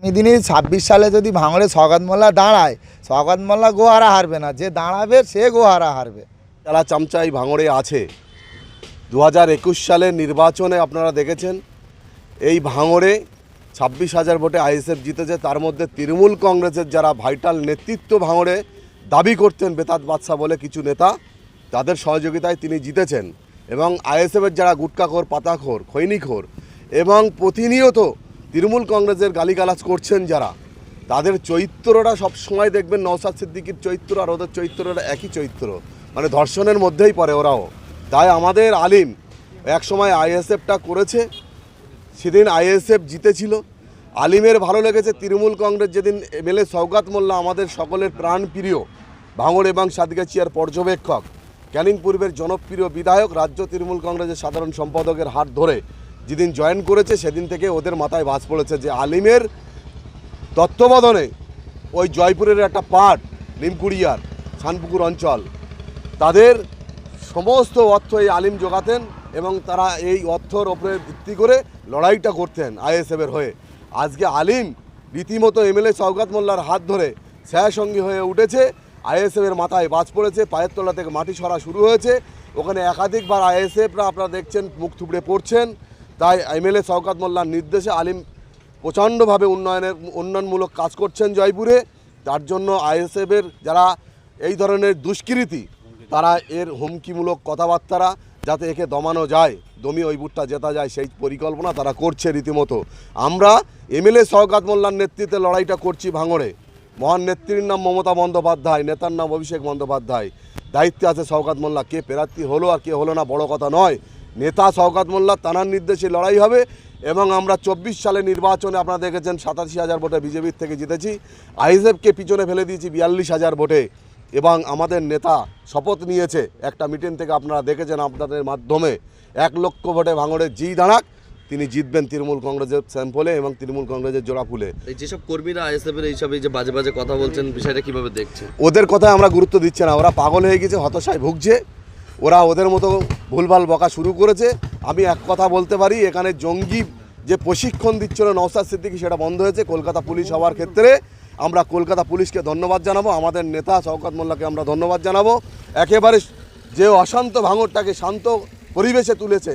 আগামী দিনে ছাব্বিশ সালে যদি ভাঙড়ে সগাত মোল্লা দাঁড়ায় সগাত মোল্লা গোহারা হারবে না, যে দাঁড়াবে সে গোহারা হারবে। যারা চামচাই ভাঙড়ে আছে। দু হাজার একুশ সালের নির্বাচনে আপনারা দেখেছেন, এই ভাঙড়ে ছাব্বিশ হাজার ভোটে আইএসএফ জিতেছে, তার মধ্যে তৃণমূল কংগ্রেসের যারা ভাইটাল নেতৃত্ব ভাঙড়ে দাবি করতেন বেতাত বাদশা বলে কিছু নেতা, তাদের সহযোগিতায় তিনি জিতেছেন। এবং আইএসএফের যারা গুটকাখোর, পাতাখোর, খৈনিখোর এবং প্রতিনিয়ত তৃণমূল কংগ্রেসের গালিগালাজ করছেন যারা, তাদের চরিত্রটা সব সময় দেখবেন নওসাদ সিদ্দিকির চরিত্র আর ওদের চরিত্রটা একই চরিত্র মানে ধর্ষণের মধ্যেই পড়ে ওরাও। তাই আমাদের আলিম এক সময় আইএসএফটা করেছে, সেদিন আইএসএফ জিতেছিল। আলিমের ভালো লেগেছে, তৃণমূল কংগ্রেস যেদিন এমএলএ সৌগাত মোল্লা আমাদের সকলের প্রাণ প্রিয়, ভাঙড় এবং সাতগাছিয়ার পর্যবেক্ষক, ক্যানিং পূর্বের জনপ্রিয় বিধায়ক, রাজ্য তৃণমূল কংগ্রেসের সাধারণ সম্পাদকের হাত ধরে যেদিন জয়েন করেছে, সেদিন থেকে ওদের মাথায় বাজ পড়েছে যে আলিমের তত্ত্বাবধানে ওই জয়পুরের একটা পার্ট নিমকুড়িয়ার শানপুকুর অঞ্চল, তাদের সমস্ত অর্থ এই আলিম যোগাতেন এবং তারা এই অর্থর ওপরে ভিত্তি করে লড়াইটা করতেন আইএসএফের হয়ে। আজকে আলিম রীতিমতো এমএলএ সৌগাত মোল্লার হাত ধরে সঙ্গী হয়ে উঠেছে, আইএসএফের মাথায় বাজ পড়েছে, পায়ের তলা থেকে মাটি সরা শুরু হয়েছে, ওখানে একাধিকবার আইএসএফরা আপনারা দেখছেন মুখ থুবড়ে পড়ছেন। তাই এমএলএ সৌকাত মোল্লার নির্দেশে আলিম প্রচণ্ডভাবে উন্নয়নের, উন্নয়নমূলক কাজ করছেন জয়পুরে। তার জন্য আইএসএফের যারা এই ধরনের দুষ্কৃতি, তারা এর হুমকিমূলক কথাবার্তারা যাতে একে দমানো যায়, দমি ওই বুটটা জেতা যায়, সেই পরিকল্পনা তারা করছে রীতিমতো। আমরা এমএলএ সৌকাত মোল্লার নেতৃত্বে লড়াইটা করছি ভাঙড়ে। মহান নেত্রীর নাম মমতা বন্দ্যোপাধ্যায়, নেতার নাম অভিষেক বন্দ্যোপাধ্যায়। দায়িত্বে আছে সৌকাত মোল্লা, কে প্রার্থী হলো আর কে হলো না বড় কথা নয়। নেতা সৌকাত মোল্লা তানার নির্দেশে লড়াই হবে এবং আমরা চব্বিশ সালে নির্বাচনে আপনারা দেখেছেন সাতাশি হাজার ভোটে বিজেপির থেকে জিতেছি। আইএসএফকে পিছনে ফেলে দিয়েছি বিয়াল্লিশ হাজার ভোটে। এবং আমাদের নেতা শপথ নিয়েছে একটা মিটিং থেকে আপনারা দেখেছেন আপনাদের মাধ্যমে। এক লক্ষ ভোটে ভাঙড়ে জি দাঁড়াক তিনি জিতবেন তৃণমূল কংগ্রেসের স্যাম্পলে এবং তৃণমূল কংগ্রেসের জোড়া ফুলে। এই যেসব কর্মীরা আইএসএফ এর এইসব এই যে বাজে বাজে কথা বলছেন বিষয়টা কীভাবে দেখছে ওদের কথায় আমরা গুরুত্ব দিচ্ছে না। ওরা পাগল হয়ে গেছে হতাশায় ভুগছে। ওরা ওদের মতো ভুলভাল বকা শুরু করেছে। আমি এক কথা বলতে পারি, এখানে জঙ্গি যে প্রশিক্ষণ দিচ্ছিল নওসাদ সিদ্দিকি, সেটা বন্ধ হয়েছে। কলকাতা পুলিশ হওয়ার ক্ষেত্রে আমরা কলকাতা পুলিশকে ধন্যবাদ জানাব, আমাদের নেতা শওকত মোল্লাকে আমরা ধন্যবাদ জানাব। একেবারে যে অশান্ত ভাঙরটাকে শান্ত পরিবেশে তুলেছে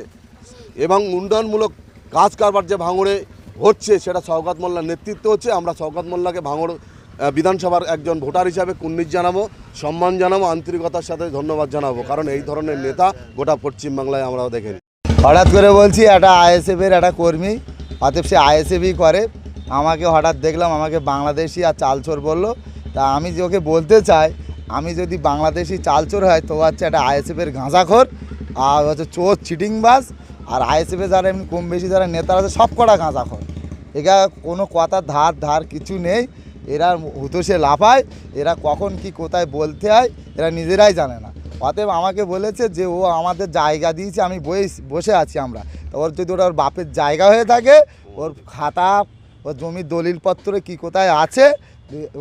এবং উন্নয়নমূলক কাজ কারবার যে ভাঙড়ে হচ্ছে, সেটা শওকাত মোল্লার নেতৃত্ব হচ্ছে। আমরা শওকাত মোল্লাকে ভাঙড় বিধানসভার একজন ভোটার হিসাবে কুন্নিশ জানাব, সম্মান জানাব, আন্তরিকতার সাথে ধন্যবাদ জানাব। কারণ এই ধরনের নেতা গোটা পশ্চিমবাংলায় আমরাও দেখেনি। হঠাৎ করে বলছি, একটা আইএসএফের একটা কর্মী, অতএব সে আইএসএফই করে। আমাকে হঠাৎ দেখলাম, আমাকে বাংলাদেশি আর চালচোর বলল। তা আমি যে ওকে বলতে চাই, আমি যদি বাংলাদেশি চালচোর হয়, তো হচ্ছে একটা আইএসএফের গাঁজাখোর আর হচ্ছে চোর, চিটিংবাজ, আর আইএসএফে যারা এমনি কম বেশি যারা নেতারা আছে, সব কটা গাঁজাখোর এরা কোনো কথার ধার ধার কিছু নেই। এরা হুতোষে লাফায় এরা কখন কি কোথায় বলতে হয় এরা নিজেরাই জানে না। অতএব আমাকে বলেছে যে ও আমাদের জায়গা দিয়েছে আমি বই- বসে আছি আমরা। তো ওর যদি ওটা ওর বাপের জায়গা হয়ে থাকে ওর খাতা ওর জমির দলিলপত্র কি কোথায় আছে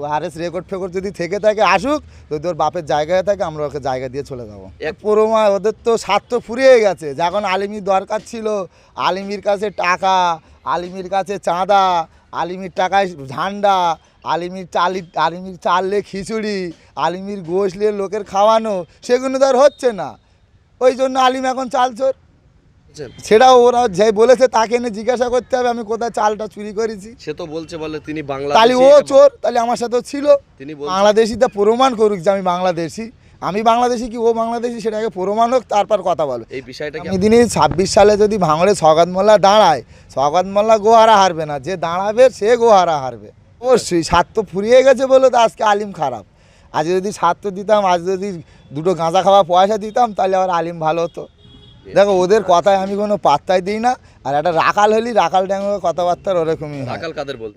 আর এস রেকর্ড ফেকর্ড যদি থেকে থাকে আসুক যদি ওর বাপের জায়গা হয়ে থাকে আমরা ওকে জায়গা দিয়ে চলে যাব। এক পুরোমা ওদের তো স্বার্থ ফুরিয়ে গেছে। যখন আলিমির দরকার ছিল আলিমির কাছে টাকা আলিমির কাছে চাঁদা আলিমির টাকায় ঝান্ডা আলিমির চালি আলিমির চাললে খিচুড়ি আলিমির গোসলে লোকের খাওয়ানো সেগুলো তো আর হচ্ছে না। ওই জন্য আলিম এখন চাল চোর। সেটাও ওরা যে বলেছে তাকে এনে জিজ্ঞাসা করতে হবে আমি কোথায় চালটা চুরি করেছি। সে তো বলছে বলে তিনি বাংলা তাহলে ও চোর তাহলে আমার সাথেও ছিল। তিনি বাংলাদেশিটা প্রমাণ করুক যে আমি বাংলাদেশি। আমি বাংলাদেশি কি ও বাংলাদেশি সেটাকে প্রমাণ হোক তারপর কথা বলো। এই বিষয়টা কি আগামী দিনে ছাব্বিশ সালে যদি ভাঙড়ে সগাত মোল্লা দাঁড়ায় সগাত মোল্লা গোহারা হারবে না যে দাঁড়াবে সে গোহারা হারবে। অবশ্যই স্বার্থ ফুরিয়ে গেছে বলে তো আজকে আলিম খারাপ। আজ যদি স্বার্থ দিতাম, আজ যদি দুটো গাঁজা খাওয়া পয়সা দিতাম, তাহলে আবার আলিম ভালো হতো। দেখো, ওদের কথায় আমি কোনো পাত্তাই দিই না, আর একটা রাখাল হলি রাখাল ড্যাঙ্গের কথাবার্তার ওরকমই রাখাল কাদের বলতে?